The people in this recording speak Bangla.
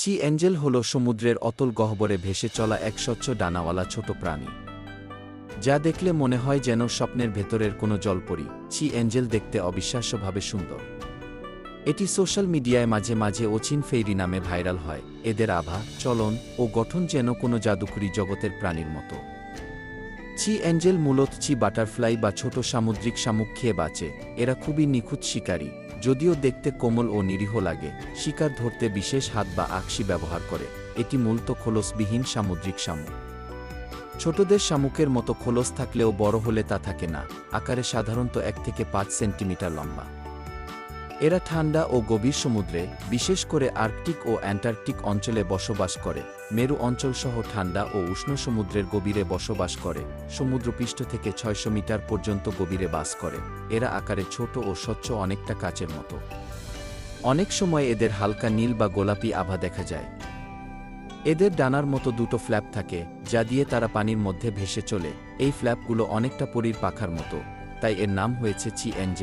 চি অ্যাঞ্জেল হল সমুদ্রের অতল গহ্বরে ভেসে চলা এক স্বচ্ছ ডানাওয়ালা ছোট প্রাণী। যা দেখলে মনে হয় যেন স্বপ্নের ভেতরের কোনো জলপরি। চি অ্যাঞ্জেল দেখতে অবিশ্বাস্যভাবে সুন্দর। এটি সোশ্যাল মিডিয়ায় মাঝে মাঝে অচিন ফেইরি নামে ভাইরাল হয়। এদের আভা, চলন ও গঠন যেন কোনো জাদুকরি জগতের প্রাণীর মতো। চি অ্যাঞ্জেল মূলত চি বাটারফ্লাই বা ছোট সামুদ্রিক শামুক খেয়ে বাঁচে। এরা খুবই নিখুঁত শিকারী, যদিও দেখতে কোমল ও নিরীহ লাগে। শিকার ধরতে বিশেষ হাত বা আকশি ব্যবহার করে। এটি মূলত খোলসবিহীন সামুদ্রিক শামুক। ছোটদের শামুকের মতো খোলস থাকলেও বড় হলে তা থাকে না। আকারে সাধারণত এক থেকে পাঁচ সেন্টিমিটার লম্বা। এরা ঠান্ডা ও গভীর সমুদ্রে, বিশেষ করে আর্কটিক ও অ্যান্টার্কটিক অঞ্চলে বসবাস করে। মেরু অঞ্চলসহ ঠান্ডা ও উষ্ণ সমুদ্রের গভীরে বসবাস করে। সমুদ্রপৃষ্ঠ থেকে ছয়শো মিটার পর্যন্ত গভীরে বাস করে। এরা আকারে ছোট ও স্বচ্ছ অনেকটা কাচের মতো। অনেক সময় এদের হালকা নীল বা গোলাপি আভা দেখা যায়। এদের ডানার মতো দুটো ফ্ল্যাপ থাকে, যা দিয়ে তারা পানির মধ্যে ভেসে চলে। এই ফ্ল্যাপগুলো অনেকটা পরীর পাখার মতো। তাই এর নাম হয়েছে চি অ্যাঞ্জেল